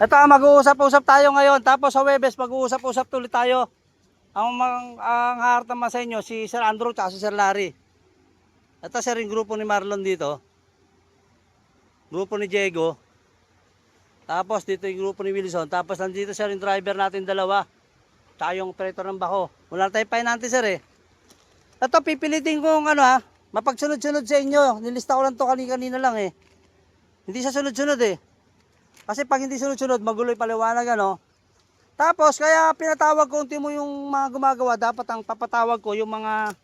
Ito, ah, mag-uusap-usap tayo ngayon. Tapos sa Webes, mag-uusap-usap tuloy tayo. Ang, mang, ang hartama sa inyo, si Sir Andrew at si Sir Larry. Ito, sir, yung grupo ni Marlon dito. Grupo ni Diego. Tapos dito yung grupo ni Wilson. Tapos nandito sir yung driver natin dalawa. Tsaka yung operator ng bako. Wala tayong pinante sir eh. Ito, pipilitin kong ano ha, mapagsunod-sunod sa inyo. Nilista ko lang to kanina-kanina lang eh. Hindi sa sunod-sunod eh. Kasi pag hindi sunod-sunod, magulo yung paliwanag ano. Tapos, kaya pinatawag ko unti mo yung mga gumagawa. Dapat ang papatawag ko yung mga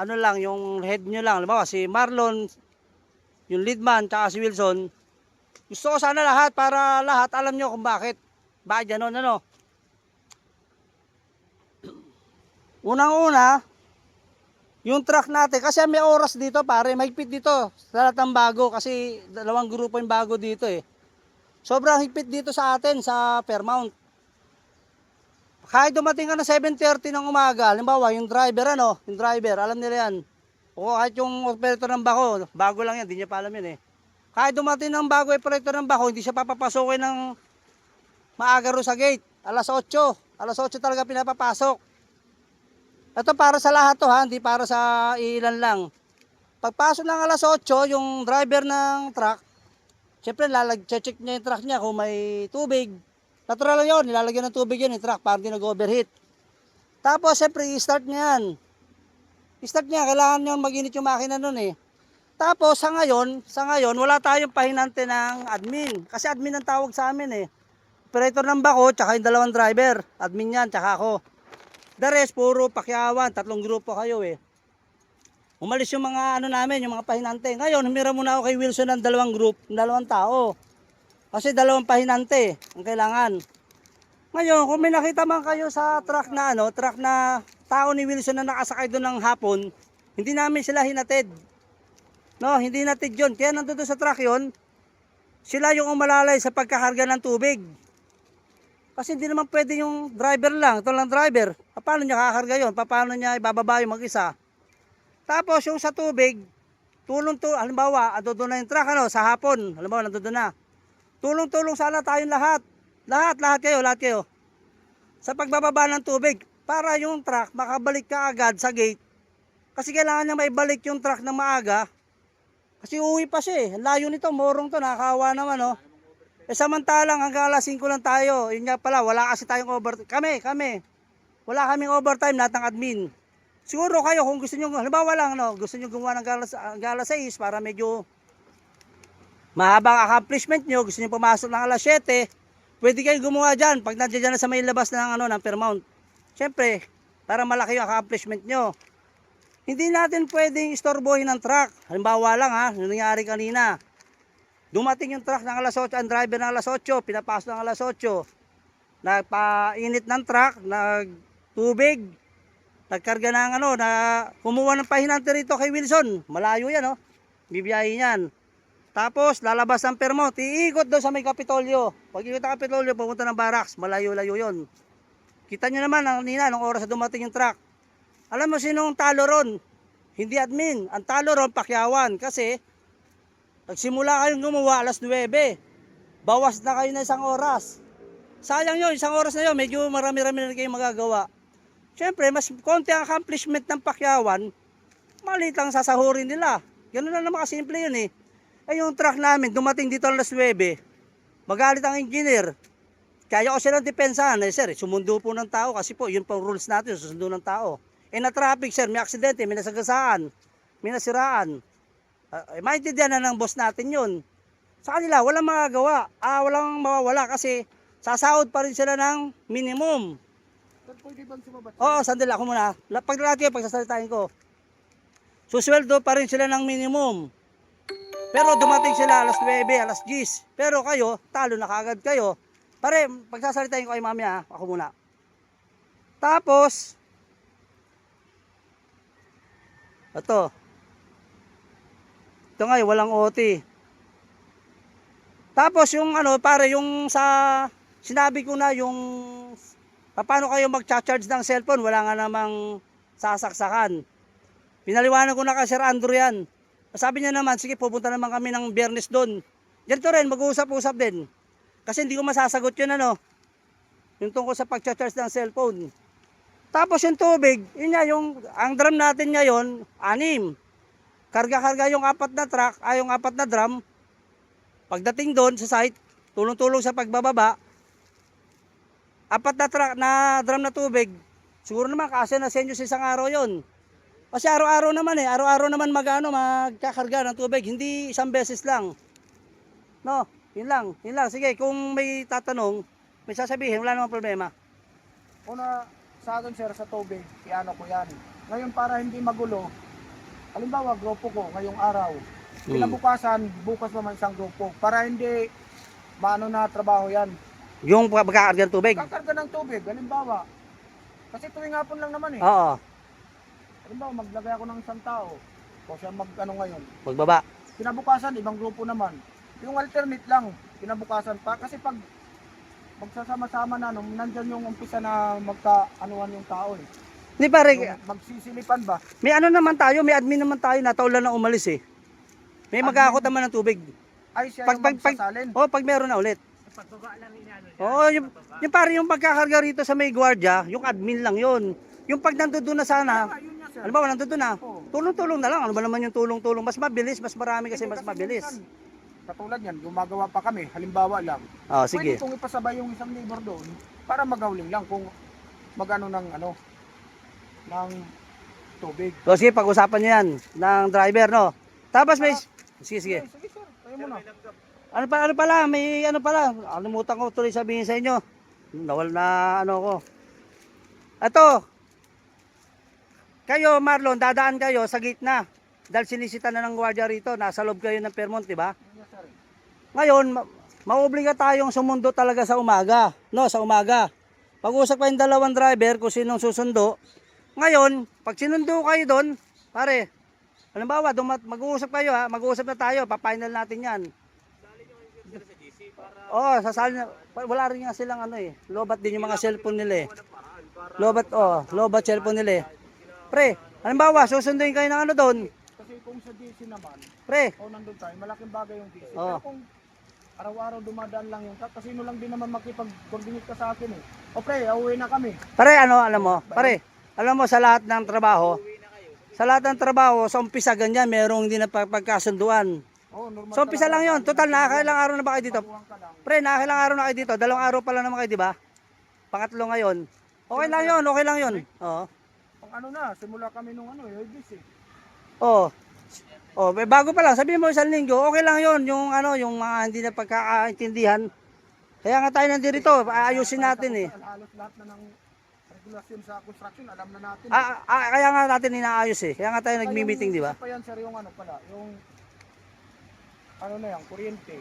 ano lang, yung head nyo lang. Halimbawa, si Marlon, yung leadman, tsaka si Wilson. Gusto ko sana lahat para lahat alam nyo kung bakit. Bakit gano'n, ano? Unang-una, yung truck natin, kasi may oras dito pare, mahigpit dito sa lahat ng bago kasi dalawang grupo yung bago dito eh. Sobrang higpit dito sa atin sa Fairmount. Kahit dumating ka na 7.30 ng umaga, halimbawa yung driver ano, yung driver, alam nila yan. O kahit yung operator ng bako, bago lang yan, hindi niya pa alam yan eh. Kahit dumating ng bago operator ng bako, hindi siya papapasokin ng maaga ro sa gate. Alas 8, alas 8 talaga pinapapasok. Ito para sa lahat to ha, hindi para sa ilan lang. Pagpasok ng alas 8, yung driver ng truck, syempre lalag check niya yung truck niya kung may tubig. Natural lang yun, nilalagyan ng tubig yun yung truck para hindi nag-overheat. Tapos syempre i-start niya yan. I-start niya, kailangan niya mag-init yung makina nun eh. Tapos sa ngayon, sa ngayon wala tayong pahinante ng admin. Kasi admin ang tawag sa amin eh. Operator ng bako, tsaka yung dalawang driver. Admin yan, tsaka ako. The rest, puro pakyawan. Tatlong grupo kayo eh. Umalis yung mga ano namin, yung mga pahinante. Ngayon, humira muna ako kay Wilson ng dalawang group, ng dalawang tao. Kasi dalawang pahinante ang kailangan. Ngayon, kung may nakita man kayo sa truck na ano, truck na tao ni Wilson na nakasakay doon ng hapon, hindi namin sila hinatid. No, hindi natid yun. Kaya nandun doon sa truck yun, sila yung umalalay sa pagkakarga ng tubig. Kasi hindi naman pwede yung driver lang, ito lang driver. Paano niya kakarga yun? Paano niya ibababa yung mag-isa? Tapos yung sa tubig, tulong to, halimbawa, ando doon na yung truck ano, sa hapon, halimbawa, nandun na. Tulong-tulong sana tayong lahat. Lahat, lahat kayo, lahat kayo. Sa pagbababa ng tubig, para yung truck makabalik ka agad sa gate. Kasi kailangan niya maibalik yung truck ng maaga. Kasi uwi pa siya eh. Layo nito, morong to, nakakawa naman oh. Eh samantalang hanggang alas 5 lang tayo. Yun nga pala, wala kasi tayong overtime. Kami, kami. Wala kaming overtime lahat ng admin. Siguro kayo kung gusto nyo, halimbawa lang, no, gusto nyo gumawa ng gala, gala 6 para medyo mahabang accomplishment nyo, gusto nyo pumasok ng alas 7, pwede kayo gumawa dyan pag nandiyan na sa may labas ng, ano, ng Fairmount. Siyempre, para malaki yung accomplishment nyo. Hindi natin pwedeng istorbohin ng truck. Halimbawa lang ha, nangyari kanina. Dumating yung truck ng alas 8, ang driver ng alas 8, pinapasok ng alas 8. Nagpainit ng truck, nagtubig, nagkarga ng ano, na kumuha ng pahinante rito kay Wilson. Malayo yan, oh. Bibiyahin yan. Tapos, lalabas ng Fairmount, iikot doon sa may Kapitolyo. Pag ikot ng Kapitolyo, pupunta ng barracks, malayo-layo yon. Kita nyo naman, ang nina, nung oras na dumating yung truck. Alam mo sinong talo ron? Hindi admin. Ang talo ron, pakyawan. Kasi, nagsimula kayong gumawa alas 9. Bawas na kayo na isang oras. Sayang yun, isang oras na yun, medyo marami-rami na kayong magagawa. Siyempre, mas konti ang accomplishment ng pakyawan, maliit lang sasahurin nila. Ganun lang naman kasimple yun eh. Eh yung truck namin, dumating dito alas 9, magalit ang engineer. Kaya ko silang depensahan, eh sir, sumundo po ng tao kasi po, yun po ang rules natin, susundo ng tao. Eh na traffic sir, may aksidente, may nasagasaan, may nasiraan. Uh, eh, maintindihan na ng boss natin yun. Sa kanila, walang magagawa. Ah, walang mawawala kasi sasahod pa rin sila ng minimum. Sir, pwede bang sumabat? Oo, sandali ako muna. Pag yun, pagsasalitain ko. Susweldo pa rin sila ng minimum. Pero dumating sila alas 9, alas 10. Pero kayo, talo na kagad kayo. Pare, pagsasalitain ko kay mami ha, ako muna. Tapos, ito. Ito nga, eh, walang OT. Tapos yung ano, pare, yung sa, sinabi ko na yung paano kayo mag-charge ng cellphone, wala nga namang sasaksakan. Pinaliwanag ko na kay Sir Andrew yan. Sabi niya naman, sige pupunta naman kami ng biyernes doon. Ganito rin, mag-uusap-usap din. Kasi hindi ko masasagot yun ano. Yung tungkol sa pag-charge ng cellphone. Tapos yung tubig, yun nga, yung, ang drum natin ngayon, anim. Karga-karga yung apat na truck, ay yung apat na drum. Pagdating doon sa site, tulong-tulong sa pagbababa, apat na truck na drum na tubig, siguro naman kasi na sa inyo sa isang araw yon. Kasi araw-araw naman eh, araw-araw naman magano magkakarga ng tubig, hindi isang beses lang. No, yun lang, yun lang. Sige, kung may tatanong, may sasabihin, wala namang problema. Una, sa akin sir, sa tubig, iano ko yan. Ngayon para hindi magulo, halimbawa grupo ko ngayong araw, Hmm. kinabukasan, bukas naman isang grupo. Para hindi maano na trabaho yan. Yung pagkakarga ng tubig. Kakarga ng tubig, halimbawa. Kasi tuwing hapon lang naman eh. Oo, Halimbawa, maglagay ako ng isang tao. O siya mag ano ngayon. magbaba. Kinabukasan, ibang grupo naman. Yung alternate lang, kinabukasan pa. Kasi pag magsasama-sama na, nung nandyan yung umpisa na magka-anuhan yung tao eh. Hindi pare, Yung magsisilipan ba? may ano naman tayo, may admin naman tayo, nataulan na umalis eh. May magkakot naman ng tubig. Ay, siya Pag- yung pag- pag- magsasalin. O, pag meron na ulit. Oo, yung, yung pare, yung pagkakarga rito sa may gwardiya, yung admin lang yon. Yung pag nandun na sana, Ah, yun nga, sir. Ano ba, nandun na. Oo. Tulong-tulong na lang. Ano ba naman yung tulong-tulong? Mas mabilis, mas marami kasi Hindi, mas mabilis. minsan, Katulad yan, gumagawa pa kami, halimbawa lang. Oh, sige. Pwede kong ipasabay yung isang labor doon para magawling lang kung magano ng ano ng tubig. So, sige, pag-usapan niyo yan ng driver, no? Tapos may... Sige, sige. Sige, sige sir, tayo mo na. Ano pa, ano pala, may ano pala. Alimutan ko tuloy sabihin sa inyo. Nawal na ano ko. Ito. Kayo, Marlon, dadaan kayo sa gitna. Dahil sinisita na ng gwardiya rito. Nasa loob kayo ng Fairmont, di ba? Ngayon, ma- mauobliga tayong sumundo talaga sa umaga. No, sa umaga. Pag-usap pa yung dalawang driver kung sinong susundo. Ngayon, pag sinundo kayo doon, pare, halimbawa, mag-uusap kayo ha, mag-uusap na tayo, pa-final natin yan. Oo, sasali na. Wala rin nga silang ano eh. Lobat din yung mga cellphone nila eh. Lobat, oh, lobat cellphone nila eh. Pre, halimbawa, susunduin kayo ng ano doon. Kasi kung sa DC naman, Pre, o nandun tayo, malaking bagay yung DC. Oo. Pero kung araw-araw dumadaan lang yung truck, kasi lang din naman makipag-coordinate ka sa akin eh. O pre, auwi na kami. Pare, ano, alam mo, pare, alam mo sa lahat ng trabaho, sa lahat ng trabaho, sa umpisa ganyan, merong hindi na pagkasunduan. Oh, normal So umpisa lang yon, total nakakailang araw na ba kayo dito? Pre, nakakailang araw na kayo dito, dalawang araw pa lang naman kayo, di ba? Pangatlo ngayon. Okay lang yon, okay lang yon. Oo. Kung ano na, simula kami nung ano, eh, DC. Oo. Oh, may bago pa lang, sabihin mo isang linggo, okay lang yon, yung ano, yung mga hindi na pagkakaintindihan. Kaya nga tayo nandito, aayusin natin eh. Halos lahat na ng regulasyon sa construction, alam na natin. Ah, ah, kaya nga natin inaayos eh. Kaya nga tayo nagmi-meeting, di ba? Isa pa yan, sir, yung ano pala, yung ano na yan, kuryente.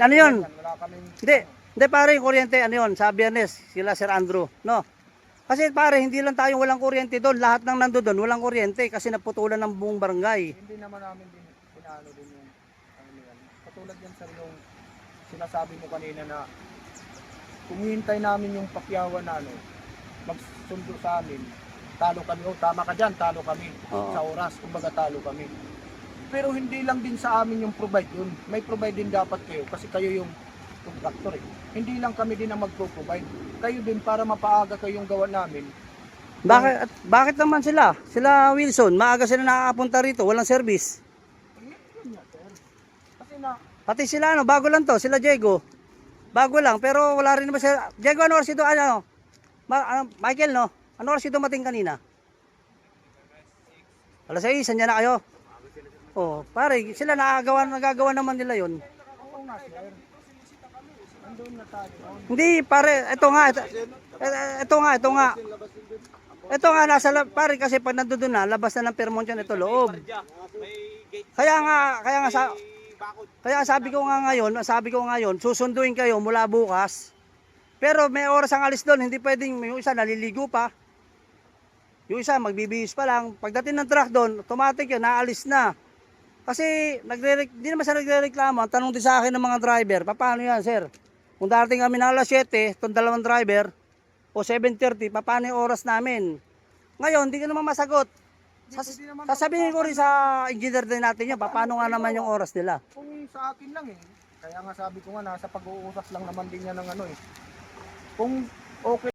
Ano yun? Wala kaming... Hindi, hindi pare, yung kuryente, ano yun, sa biyernes, sila Sir Andrew, no? Kasi pare, hindi lang tayo walang kuryente doon, lahat ng nando doon, walang kuryente kasi naputulan ng buong barangay. Hindi naman namin din pinaano din yung ano yan. Katulad yan sir yung sinasabi mo kanina na kung hihintay namin yung pakyawan na ano, magsundo sa amin, talo kami. Oh, tama ka dyan, talo kami. Oo. Sa oras, kumbaga talo kami. Pero hindi lang din sa amin yung provide yun. May provide din dapat kayo kasi kayo yung contractor eh. Hindi lang kami din ang magpo-provide. Kayo din para mapaaga kayong gawa namin. Bakit, at bakit naman sila? Sila Wilson, maaga sila nakakapunta rito, walang service. Pati sila, ano, bago lang to, sila Diego. Bago lang, pero wala rin naman sila. Diego, ano oras ito, ano? Ma, ano, Michael, no? Ano oras ito mating kanina? Alas 6, saan na kayo? Oh, pare, sila nakagawa, nagagawa naman nila yon. Hindi, pare, ito nga, ito, nga, ito nga. Ito nga, nasa, pare, kasi pag nandun na, labas na ng yan, ito loob. Kaya nga, kaya nga, sa, kaya sabi ko nga ngayon, sabi ko ngayon, susunduin kayo mula bukas. Pero may oras ang alis doon, hindi pwedeng, yung isa naliligo pa. Yung isa magbibihis pa lang. Pagdating ng truck doon, automatic yun, naalis na. Kasi nagre hindi naman siya nagre-reklamo. Ang tanong din sa akin ng mga driver, "Pa, paano yan sir? Kung darating kami ng alas 7, itong dalawang driver, o 7.30, pa, paano yung oras namin? Ngayon, hindi ko naman masagot. Sas- sasabihin ko rin sa engineer din natin yun, pa, paano nga naman yung oras nila? Kung sa akin lang eh, Kaya nga sabi ko nga, nasa pag-uusap lang naman din yan ng ano eh. Kung okay